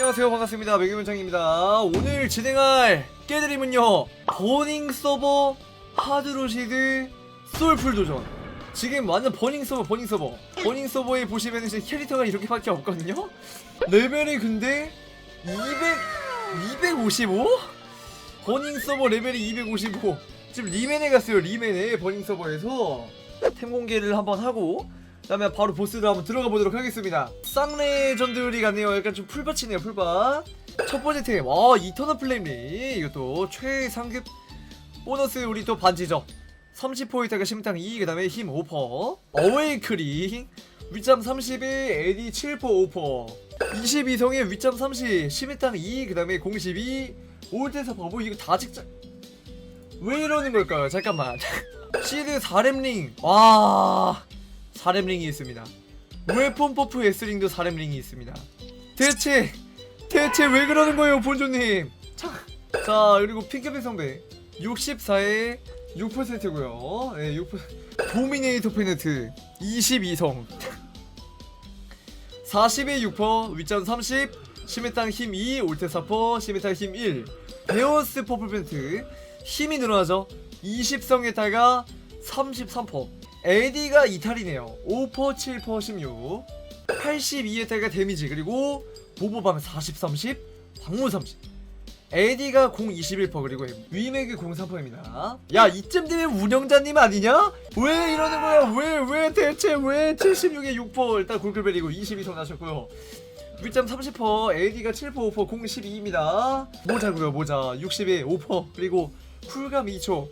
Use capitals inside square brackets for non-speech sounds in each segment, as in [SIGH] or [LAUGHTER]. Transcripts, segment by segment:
안녕하세요. 반갑습니다. 매규문창입니다. 오늘 진행할 깨드림은요. 버닝 서버 하드로시드 솔풀 도전. 지금 완전 버닝 서버 버닝 서버. 버닝 서버에 보시면 이제 캐릭터가 이렇게밖에 없거든요. 레벨이 근데 200 255? 버닝 서버 레벨이 255 지금 리멘에 갔어요 리멘에 버닝 서버에서. 템 공개를 한번 하고 그다음에 바로 보스를 한번 들어가 보도록 하겠습니다. 쌍레 전들이 같네요. 약간 좀 풀밭이네요, 풀밭. 첫 번째 템, 와 이터널 플레임리 이것도 최상급 보너스 우리 또 반지죠. 30포인트가 심탕 2, 그 다음에 힘 5퍼, 어웨이크링, 위점 30에 에디 7퍼 5퍼, 22성에 위점 30, 심해탕 2, 그 다음에 02, 올테사 버브 이거 다 직접 왜 이러는 걸까요? 잠깐만. [LAUGHS] 시드 4렘링. 와. 4렘링이 있습니다. 웨폰 퍼프 S링도 4렘링이 있습니다. 대체 대체 왜 그러는 거예요, 본조님? 자, 자 그리고 핑크빛 성배 64에 6%고요. 네, 6% 도미네이터 페네트 22성 40에 6%, 윗전 30, 심해땅 힘 2, 올테 4%, 심해땅 힘 1. 베어스 퍼플 펜트 힘이 늘어나죠. 20성에다가 33%. 에디가 이탈이네요. 5%, 7%, 16. 82에다가 데미지 그리고 보보밤 40, 30, 방무 30. 에디가 0 21% 그리고 위맥이 0 3%입니다. 야 이쯤 되면 운영자님 아니냐? 왜 이러는 거야? 왜 왜 대체 왜 76에 6% 일단 골글벨이고 22성 나셨고요. 위점 30% 에디가 7% 5% 0 12입니다. 모자고요 모자 60에 5% 그리고 쿨감 2초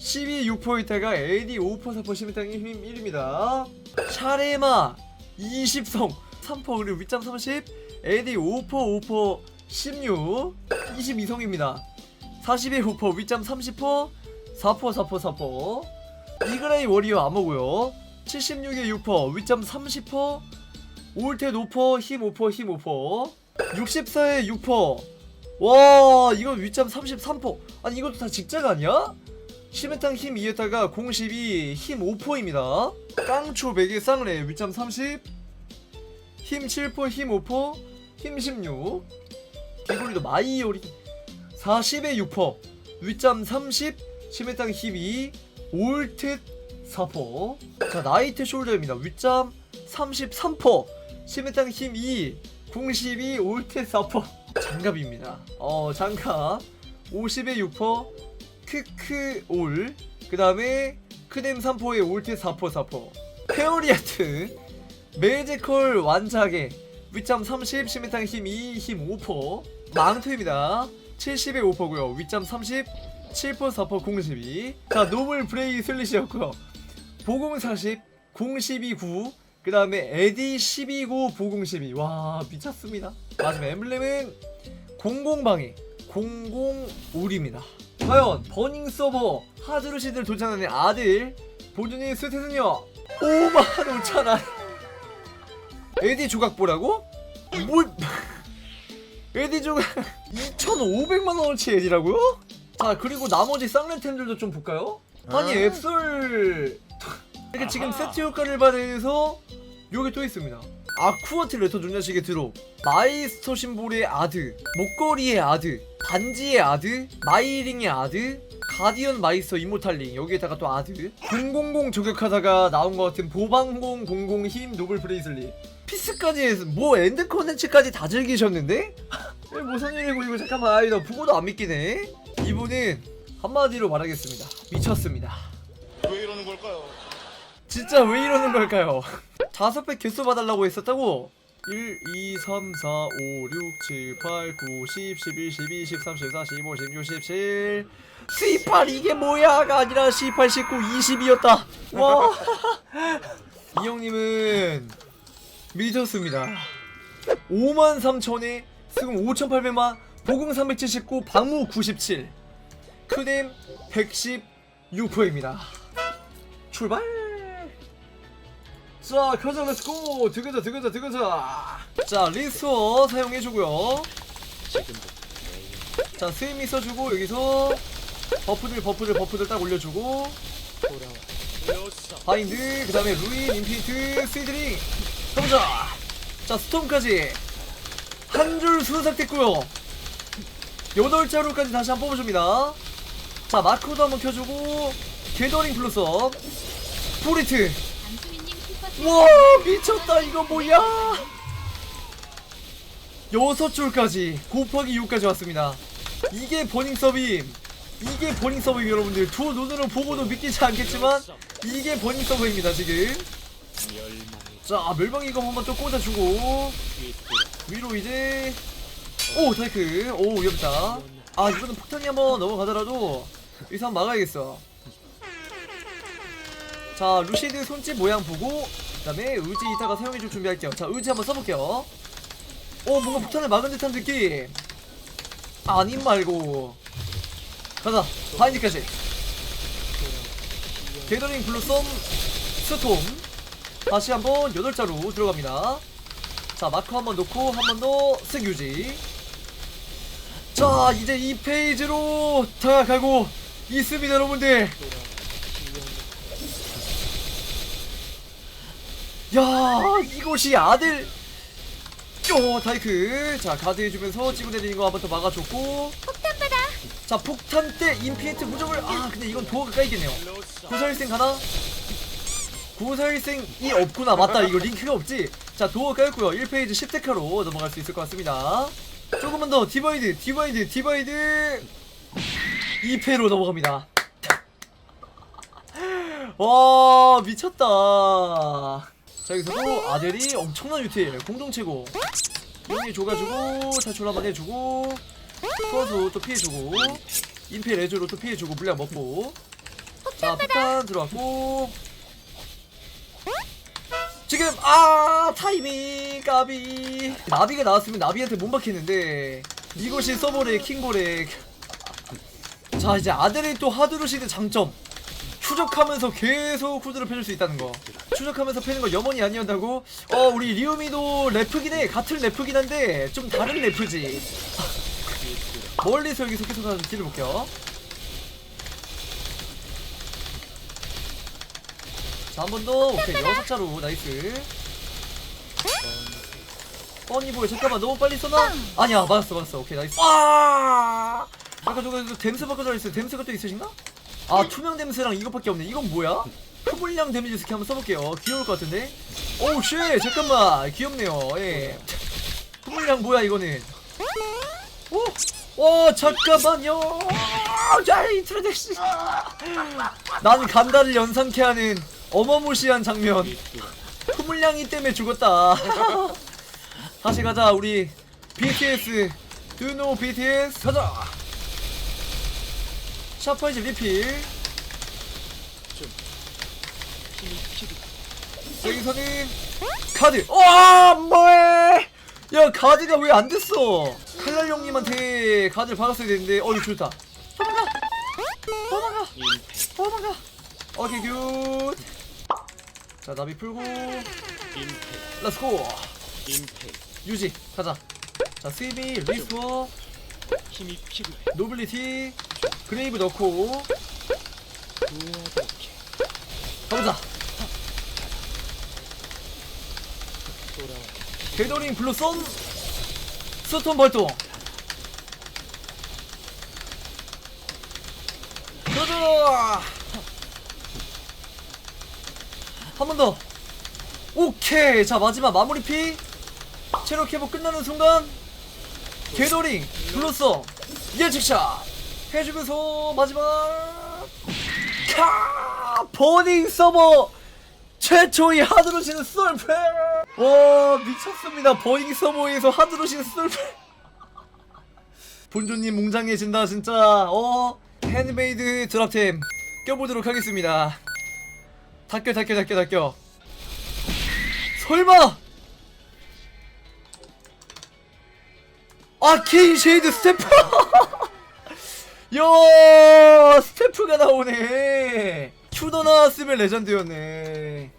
12 6%이다가 AD 5% 4% 12땅의 힘 1입니다. 샤레마 20성 3% 그리고 윗점 30 AD 5% 5% 16 22성입니다. 40의 9% 윗점 30% 4% 4% 4% 이그라이 워리어 암호고요. 76의 6% 윗점 30% 올테 노퍼 힘5%힘5% 64의 6%. 와 이거 윗점 33% 아니 이것도 다 직작 아니야? 시메탕 힘 2에다가 012, 힘 5%입니다. 깡초 베개 쌍레 위점 30, 힘 7%, 힘 5%, 힘 16. 개구리도 마이오리 40에 6%, 위점 30, 시메탕 힘 2, 올텟 4%. 자 나이트 숄더입니다. 위점 33%, 시메탕 힘 2, 012, 올텟 4%. 장갑입니다. 어 장갑 50에 6%. 크크올 그 다음에 크뎀 3포에 올트 4포 4포. 페어리아트 매지컬 완자계 윗점 30 시미탕 힘 2, 힘 5포 망토입니다. 70에 5포고요. 윗점 30 7포 4포 012 자 노블 브레이 슬리시였고요. 보공 40 012 9 그 다음에 에디 12고 보공 12 와 미쳤습니다. 마지막 엠블렘은 공공방해 공공올입니다 과연 버닝 서버 하드루시들 도착하는 아들 본준이 스탯은요 5만 5천원 에디 조각 보라고? 뭘 에디 조각 2,500만 원어치 [LAUGHS] 에디라고요? 자 그리고 나머지 쌍렌템들도 좀 볼까요? 아니 앱솔 이렇게 지금 세트 효과를 받아서 여기 또 있습니다. 아쿠어트 레터 존자식의 드롭. 마이스터 심볼의 아드 목걸이의 아드 반지의 아드 마이링의 아드 가디언 마이스터 이모탈링. 여기에다가 또 아드. 000 저격하다가 나온 것 같은 보방공 00힘 노블 브레이슬리. 피스까지 해서 뭐 엔드 컨텐츠까지 다 즐기셨는데? 이게 무슨 일이고 이거 잠깐만. 아이 나 보고도 안 믿기네. 이분은 한마디로 말하겠습니다. 미쳤습니다. 왜 이러는 걸까요? 진짜 왜 이러는 걸까요? [LAUGHS] 다섯 배 개수 봐달라고 했었다고? 1, 2, 3, 4, 5, 6, 7, 8, 9, 10, 11, 12, 13, 14, 15, 16, 17 C8 이게 뭐야가 아니라 C8, 19, 20이었다. 와. [LAUGHS] 이 형님은 미쳤습니다. 5만 3천에 수금 5,800만 보금 379 방무 97 크뎀 116%입니다. 출발 자 가자 렛츠고 드그자 드그자 드그자. 자 리스터 사용해주고요. 자 스윙 써주고 여기서 버프들 버프들 버프들 딱 올려주고. 바인드 그 다음에 루인 인피니트 스위드링. 가보자. 자 스톰까지 한 줄 순삭 됐고요. 여덟 자루까지 다시 한 번 뽑아줍니다. 자 마크도 한번 켜주고 게더링 강수민님 슈퍼챗 와 미쳤다. 이거 뭐야? 여섯 줄까지 곱하기 6까지 왔습니다. 이게 버닝 서빔 이게 버닝 서빔 여러분들. 두 눈으로 보고도 믿기지 않겠지만 이게 버닝 서버입니다 지금. 자 멸망이검 한번 또 꽂아주고 위로 이제. 오 다이크. 오 위험했다. 아 이거는 폭탄이 한번 넘어가더라도 여기서 막아야겠어. 자 루시드 손짓 모양 보고 그 다음에 의지 이따가 사용해줄 준비할게요. 자 의지 한번 써볼게요. 오 뭔가 폭탄을 막은 듯한 느낌. 아님 말고. 가자. 바인드까지. 게더링 블루썸 스톰. 다시 한번 8자루 들어갑니다. 자 마크 한번 놓고 한 번 더 승유지. 자 이제 이 페이지로 다가가고 있습니다 여러분들 야 이곳이 아들. 요 다이크. 자 가드 해주면서 찍어내리는 거 한 번 더 막아줬고. 폭탄 받아. 자 폭탄 때 인피니트 무적을 아 근데 이건 도어가 까이겠네요. 구사일생 가나? 구사일생이 없구나. 맞다 이거 링크가 없지? 자 도어 깔고요. 1페이지 10데카로 넘어갈 수 있을 것 같습니다. 조금만 더 디바이드 디바이드 디바이드. 2패로 넘어갑니다. [LAUGHS] 와 미쳤다 자 여기서도 아델이 엄청난 유틸 공동체고. 이용이 줘가지고 탈출 한번 해주고 투어도 또 피해주고 인피 레저로 또 피해주고 물량 먹고. 자 폭탄 들어왔고. 지금 아 타이밍 까비. 나비가 나왔으면 나비한테 못 박히는데 이것이 서버의 킹고렉 자 이제 아델이 또 하드루시드 장점. 추적하면서 계속 후드를 펴줄 수 있다는 거 추적하면서 패는 거 염원이 아니었다고? 어 우리 리우미도 래프긴 해. 같은 래프긴 한데 좀 다른 래프지. 멀리서 여기서 계속 가서 딜을 볼게요. 자한 번 더. 오케이 여섯 자루 나이스. 뻔히 보여. 잠깐만 너무 빨리 써나? 아니야 맞았어 맞았어. 오케이 나이스. 와 잠깐 저거 저 댐스 바꿔줘 있어요. 댐스 가 또 있으신가? 아 투명 댐스랑 이것밖에 없네. 이건 뭐야? 표물량 데미지 스킬 한번 써볼게요. 귀여울 것 같은데? 오우 쉣 잠깐만. 귀엽네요. 예. 표물량 뭐야 이거는? 오! 와 잠깐만요. 자 인트로덱시 난 간다를 연상케 하는 어마무시한 장면. 표물량이 때문에 죽었다. 다시 가자 우리 BTS Do BTS 가자. 샤퍼이즈 리필 여기서는 카드. 와 뭐해? 야 카드가 왜 안 됐어? 칼날 형님한테 카드를 박았어야 되는데. 어 이거 좋다. 도망가. 도망가. 도망가. 오케이 굿 자 나비 풀고. 렛츠고 유지 가자. 자 스위미 리스워. 힘이 필요해. 노빌리티. 그레이브 넣고. 가보자 돌아와. 게더링 블루썸 스톤 발동 가자 한번 더. 오케이. 자 마지막 마무리 피. 체력 회복 끝나는 순간 게더링 블루썸 예측샷. 해주면서 마지막 카 버닝 서버 최초의 하드로 치는 솔플 와 미쳤습니다. 버닝 서버에서 하드로 치는 솔플 본조님 몽장해진다 진짜. 어 핸드메이드 드랍템 껴보도록 하겠습니다. 닦여 닦여 닦여 닦여. 설마! 아케인 쉐이드 스태프! [LAUGHS] 야 스태프가 나오네 큐더 나왔으면 레전드였네.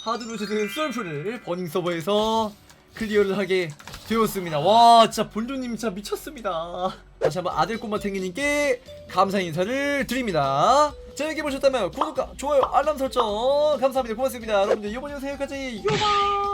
하드로즈드 솔프를 버닝 서버에서 클리어를 하게 되었습니다. 와 진짜 본조님 진짜 미쳤습니다. 다시 한번 아들 꼬마 탱이님께 감사 인사를 드립니다. 재밌게 보셨다면 구독과 좋아요 알람 설정 감사합니다. 고맙습니다. 여러분들 이번 영상 여기까지. 요바